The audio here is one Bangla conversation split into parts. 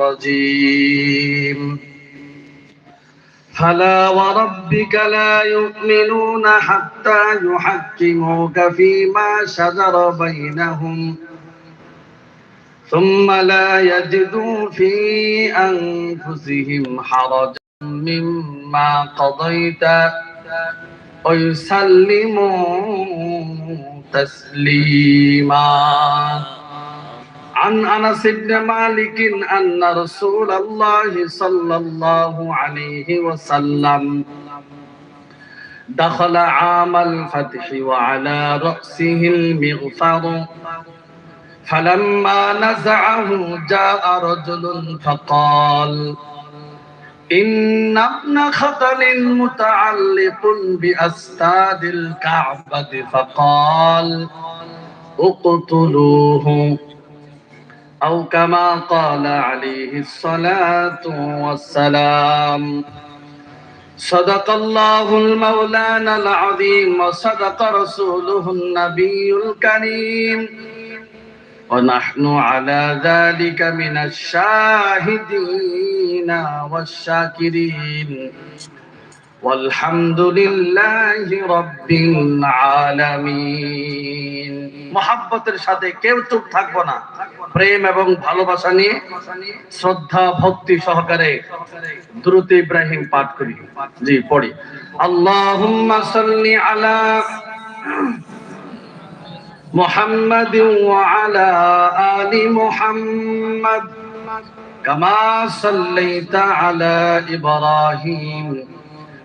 الرجيم. فلا وربك لا يؤمنون حتى يحكموك فيما شجر بينهم ثم لا يجدوا في أنفسهم حرجا مما قضيت ويسلموا تسليما. عن انس بن مالك ان رسول الله صلى الله عليه وسلم دخل عام الفتح وعلى رأسه المغفر فلما نزعه جاء رجل فقال إن ابن خطل متعلق بأستاد الكعبة فقال اقتلوه أو كما قال عليه الصلاة والسلام. صدق الله المولانا العظيم وصدق رسوله النبي الكريم. ونحن على ذلك من الشاهدين والشاكرين. والحمد لله رب العالمين মহাব্বতের সাথে কেউ চুপ থাকবো না প্রেম এবং ভালোবাসা নিয়ে শ্রদ্ধা ভক্তি সহকারে দ্রুত ইব্রাহিম পাঠ করি জি পড়ি আল্লাহুম্মা সাল্লি আলা محمد وعلى آل محمد كما صليت على إبراهيم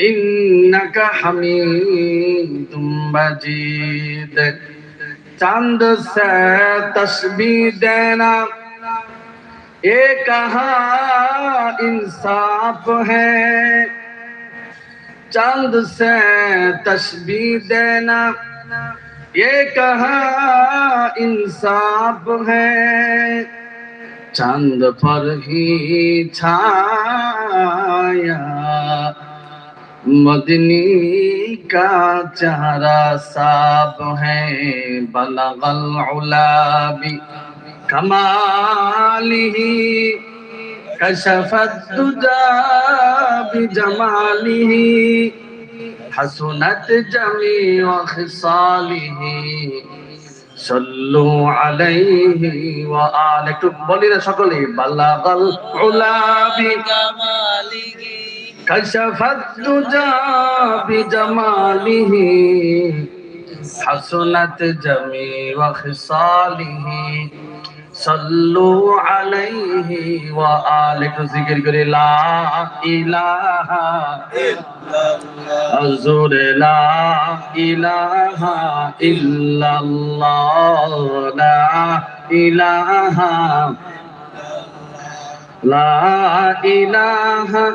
इन्नका हमीदुम मजीद। चंद से तस्वीर देना ये कहा इंसाफ है। चंद से तस्वीर देना ये कहा इंसाफ है। चंद पर ही छाया مدنی کا چہرہ صاف ہے بلغ العلا بھی کمالی کشف الدجا بجمالی حسنت جمیع خصاله صلو علیہ وآلہ একটু বলি না সকলে বালাগাল উলা বিকামালিহি كشفت دجا بجماله حسنت جميع خصاله صلوا عليه وآله ذكر لا إله إلا الله لا إله إلا الله لا إله لا إله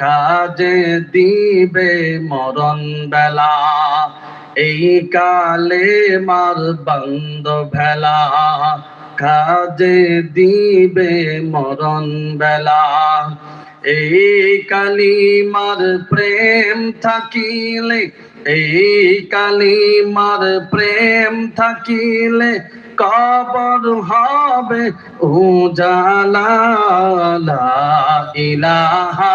কাজে দিবে মরণ বেলা। এই কালে মার বন্ধ ভেলা। কাজে দিবে মরণ বেলা। এই কালিমার প্রেম থাকিলে, এই কালিমার প্রেম থাকিলে কবর হবে উজালা। ইলাহা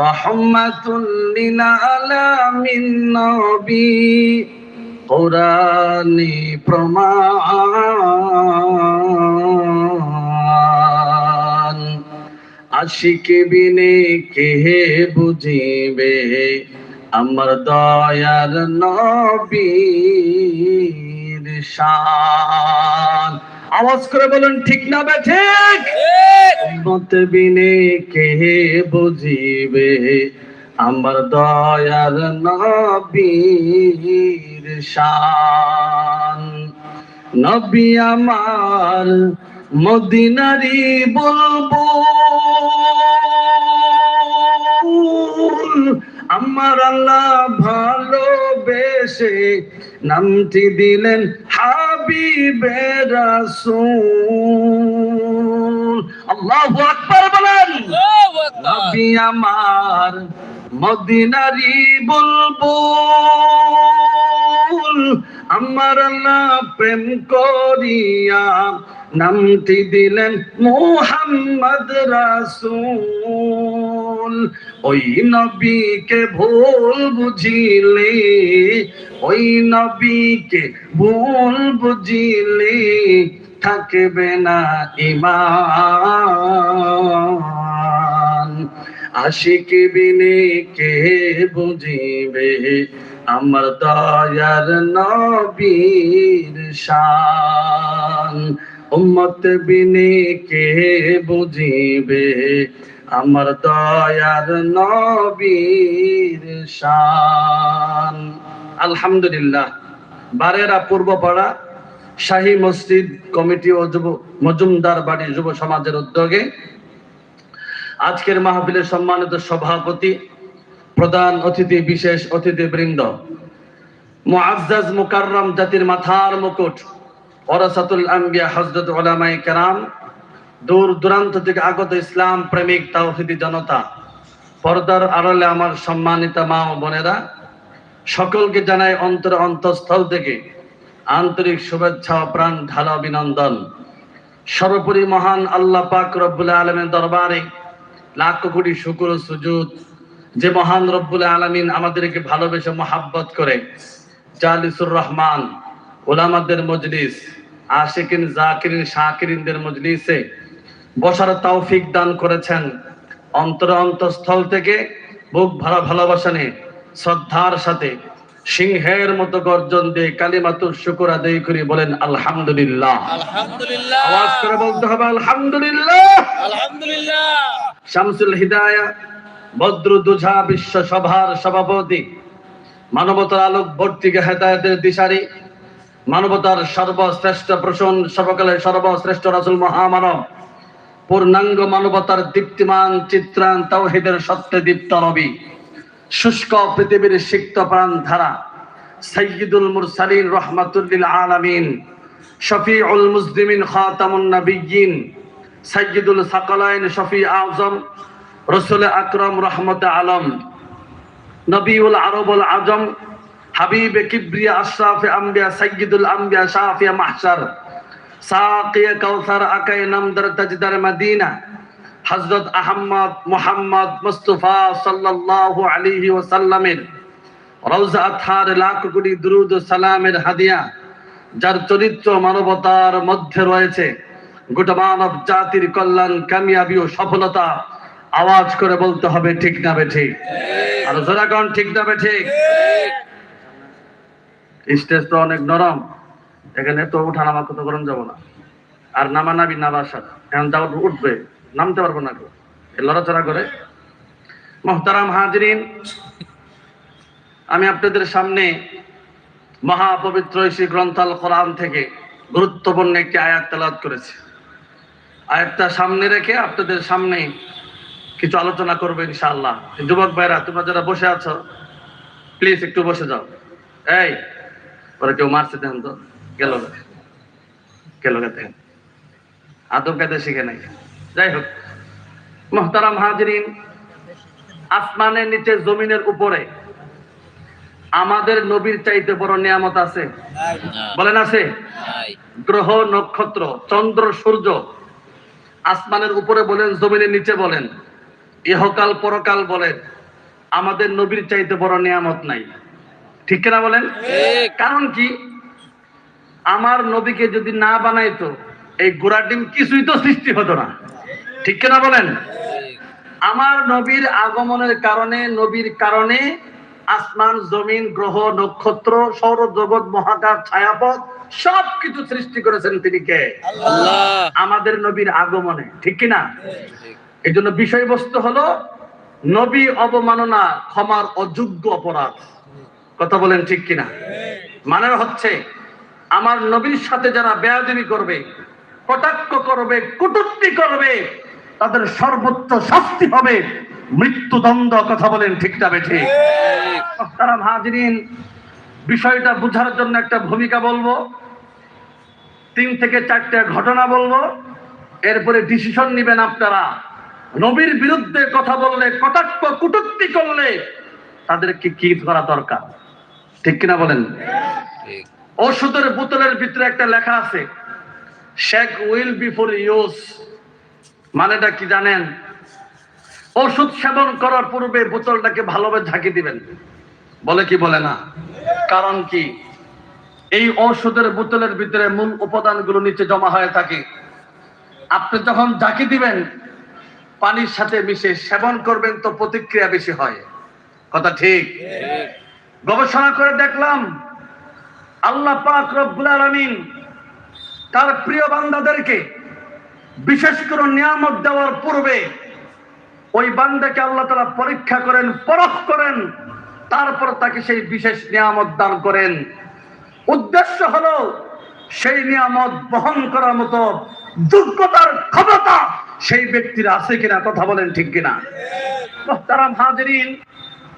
রহমাতুল লিল আলামিন নবী কোরআনি প্রমাণ। আশিক বিনে কে বুঝিবে আমার দয়ার নবীর শান। আওয়াজ করে বলুন ঠিক না বে ঠিক? উম্মত বিনে কে বুঝিবে? আমার দয়ার নবীর শান। নবী আমার মদিনারি বলব আমার আল্লাহ ভালোবেসে নামটি দিলেন হাবিবে রাসূল। আল্লাহু আকবার বলেন। নবী আমার মদিনারি বুলবুল আমার আল্লাহ প্রেম করিয়া নামটি দিলেন মোহাম্মদ রাসূল। ওই নবীকে ভুল বুঝিলে, ওই নবীকে ভুল বুঝিলে থাকবে না ইমান আশিক বিনে কে বুঝিবে? আমার দয়ার নবীর শান। উম্মত বিনে কে বুঝিবে? আমার দয়ার নবীর শান। আলহামদুলিল্লাহ। বারেরা পূর্বপাড়া শাহী মসজিদ কমিটি ও যুব মজুমদার বাড়ি যুব সমাজের উদ্যোগে আজকের মাহফিলের সম্মানিত সভাপতি, প্রধান অতিথি, বিশেষ অতিথি বৃন্দ মুআজ্জাজ মুকাররম জাতির মাথার মুকুট, ওরাসাতুল আম্বিয়া হযরত উলামায়ে কেরাম, দূর দূরান্ত থেকে আগত ইসলাম প্রেমিক তাওহীদি জনতা, পর্দার আড়ালে আমার সম্মানিত মা ও বোনেরা, সকলকে জানাই অন্তর অন্তঃস্থল থেকে আন্তরিক শুভেচ্ছা ও প্রাণ ঢালা অভিনন্দন। সর্বোপরি মহান আল্লাহ পাক রব্বুল আলমের দরবারে লাখ কোটি শুকুর সুজুদ যে মহান রব্বুল আলমিন আমাদেরকে ভালোবেসে মহাব্বত করে। জালিসুর রহমান ওলামাদের মজলিস আশিকিন জাকিরিন শাকিরিনদের মজলিসে বসার তৌফিক দান করেছেন। অন্তর অন্তঃস্থল থেকে বুক ভরা ভালোবাসা নিয়ে শ্রদ্ধার সাথে সিংহের মতো গর্জন দিয়ে কালিমাতুর শুকুর আদায় করি বলেন আলহামদুলিল্লাহ। আলহামদুলিল্লাহ। আওয়াজ করে বলতে হবে আলহামদুলিল্লাহ। আলহামদুলিল্লাহ। শামসুল হিদায়া, বদ্র দুঝা বিশ্ব সভার সভাপতি, মানবতার আলোক ভর্তিকে হেদায়তের দিশারি, মানবতার সর্বশ্রেষ্ঠ প্রশন সর্বকালের সর্বশ্রেষ্ঠ রাসুল মহামানব, পূর্ণাঙ্গ মানবতার দীপ্তিমান চিত্রান তাওহিদের সত্যে দীপ্ত নবী, শুষ্ক পৃথিবীর সিক্ত প্রাণ ধারা সাইয়্যিদুল মুরসালিন রহমাতুল্লিল আলামিন, শফিউল মুসলিমিন খাতামুন নবিয়্যিন সাইয়্যিদুল সাকালাইন শফি আজম, রসুল আকরম রহমত আলম, নবীউল আরবুল আজম, হাবিব কিবরিয়া আশরাফে আম্বিয়া সাইয়্যিদুল আম্বিয়া শাফিয়া মাহশার, সাকিয়া কাউসার আকাই নামদার তাজদার মদিনা, হযরত আহমদ মুহাম্মদ মুস্তাফা সাল্লাল্লাহু আলাইহি ওয়াসাল্লামের রওজা আথার লাখ কোটি দুরুদ সালামের হাদিয়া, যার চরিত্র মানবতার মধ্যে রয়েছে। গোটা মানব জাতির কল্যাণ, কামিয়াবি ও সফলতা আওয়াজ করে বলতে হবে, ঠিক না বে ঠিক আর জোরাগণ ঠিক না বে ঠিক স্টেজ তো অনেক নরম, এখানে তো উঠা নামা কত গরম যাব না? আর নামা নাবি না বাসার, এখন যাও উঠবে, নামতে পারব না কেউ। লড়াচড়া করে। মোহতারাম হাজরিন, আমি আপনাদের সামনে মহাপবিত্র শ্রী গ্রন্থাল কোরআন থেকে গুরুত্বপূর্ণ একটি আয়াত তেলাওয়াত করেছি। আয়াতটা সামনে রেখে আপনাদের সামনে কিছু আলোচনা করব ইনশাআল্লাহ। যুবক ভাইরা তোমরা যারা বসে আছো প্লিজ একটু বসে যাও। এই পরে কেউ মারছে দেখেন তো গেল গেল দেখেন। আদব কায়দা শিখে নাই। যাই হোক মোহতারাম হাজরিন আসমানের নিচে জমিনের উপরে আমাদের নবীর চাইতে বড় নিয়ামত আছে। বলেন আছে? গ্রহ নক্ষত্র চন্দ্র সূর্য আসমানের উপরে বলেন জমিনের নিচে বলেন ইহকাল পরকাল বলেন আমাদের নবীর চাইতে বড় নিয়ামত নাই। ঠিক কিনা বলেন? কারণ কি? আমার নবীকে যদি না বানাইতো এই গোড়া ডিম কিছুই তো সৃষ্টি হতো না। ঠিক কিনা বলেন? আমার নবীর আগমনের কারণে নবীর কারণে আসমান জমিন গ্রহ নক্ষত্র সৌরজগৎ মহাকাশ ছায়াপথ সব কিছু সৃষ্টি করেছেন তিনি কে? আমাদের নবীর আগমনে ঠিক কিনা? এই জন্য বিষয়বস্তু হলো নবী অবমাননা ক্ষমার অযোগ্য অপরাধ। কথা বলেন ঠিক কিনা? মানে হচ্ছে আমার নবীর সাথে যারা বেয়াদবি করবে কটাক্ষ করবে কুটুক্তি করবে তাদের সর্বোচ্চ শাস্তি হবে। মৃত্যুদণ্ড কথা বলেন ঠিক না ঠিক। তারা হাজরিন বিষয়টা বুঝার জন্য একটা ভূমিকা বলব। তিন থেকে চারটে ঘটনা বলব। এরপরে ডিসিশন নেবেন আপনারা। নবীর বিরুদ্ধে কথা বললে কটাক্ষ কুটুক্তি করলে তাদেরকে কি করা দরকার? ঠিক কিনা বলেন? ওষুধের বোতলের ভিতরে একটা লেখা আছে শেক উইল বিফোর ইউজ মানেটা কি জানেন? ওষুধ সেবন করার পূর্বে বোতলটাকে ভালোভাবে ঝাঁকি দিবেন। বলে কি বলে না? কারণ কি? এই ঔষধের বোতলের ভিতরে মূল উপাদানগুলো নিচে জমা হয়ে থাকে। আপনি যখন ঝাঁকি দিবেন, পানির সাথে মিশে সেবন করবেন তো প্রতিক্রিয়া বেশি হয়। কথা ঠিক? গবেষণা করে দেখলাম, আল্লাহ পাক রব্বুল আলামিন তার প্রিয় বান্দাদেরকে বিশেষ করে নিয়ামত দেওয়ার পূর্বে ওই বান্দাকে আল্লাহ তালা পরীক্ষা করেন, পরখ করেন, তারপর তাকে সেই বিশেষ নিয়ামত দান করেন। উদ্দেশ্য হলো সেই নিয়ামত বহন করার মতো যোগ্যতার ক্ষমতা সেই ব্যক্তির আছে কিনা কথা বলেন ঠিক কিনা? তারা হাজরিন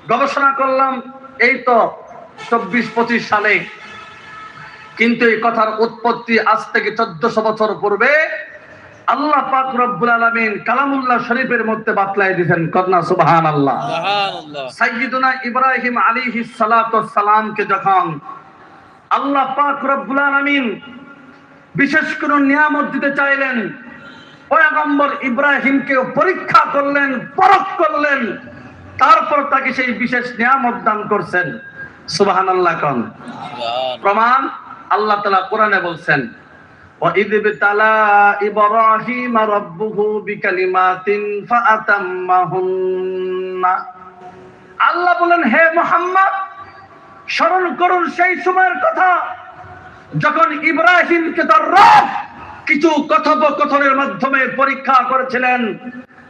গবেষণা করলাম এই তো চব্বিশ পঁচিশ সালে। কিন্তু এই কথার উৎপত্তি আজ থেকে চোদ্দশো বছর পূর্বে আল্লাহ পাক রব্বুল আলমিন কালামুল্লাহ শরীফের মধ্যে বাতলাই দিয়েছেন কন্যা সুবাহান আল্লাহ সাইয়্যিদুনা ইব্রাহিম আলাইহি সালাতু সালামকে যখন আল্লাহ পাক রব্বুল আলামিন বিশেষ কোনো নিয়ামত দিতে চাইলেন পয়গম্বর ইব্রাহিমকে পরীক্ষা করলেন পরখ করলেন তারপর তাকে সেই বিশেষ নিয়ামত দান করছেন সুবহানাল্লাহ কন সুবহান প্রমাণ আল্লাহ তাআলা কোরআনে বলছেন وَإِذِ ابْتَلَى إِبْرَاهِيمَ رَبُّهُ بِكَلِمَاتٍ فَأَتَمَّهُنَّ আল্লাহ বলেন হে মোহাম্মদ স্মরণ করুন সেই সময়ের কথা। যখন ইব্রাহিমকে তার রব কিছু কথোপকথনের মাধ্যমে পরীক্ষা করেছিলেন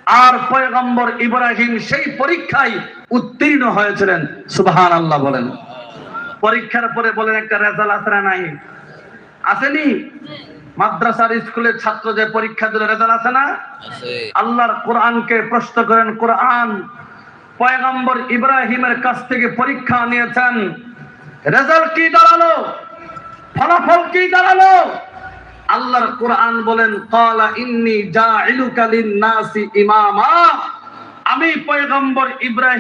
আর পয়গম্বর ইব্রাহিম সেই পরীক্ষায় উত্তীর্ণ হয়েছিলেন। সুবহান আল্লাহ বলেন। পরীক্ষার পরে বলেন একটা রেজাল্ট আছে না নাই? আসেনি? মাদ্রাসার স্কুলের ছাত্র যে পরীক্ষা দিলে রেজাল্ট আছে না? আল্লাহর কোরআনকে প্রশ্ন করেন কোরআন পয়গম্বর ইব্রাহিমের কাছ থেকে পরীক্ষা নিয়েছেন রেজাল্ট কি দাঁড়াল? ফলাফল কি দাঁড়াল? আল্লাহর কোরআন বলেন, ক্বালা ইন্নি জাইলুকা লিন-নাসি ইমামা। আমি পয়গম্বর ইব্রাহিম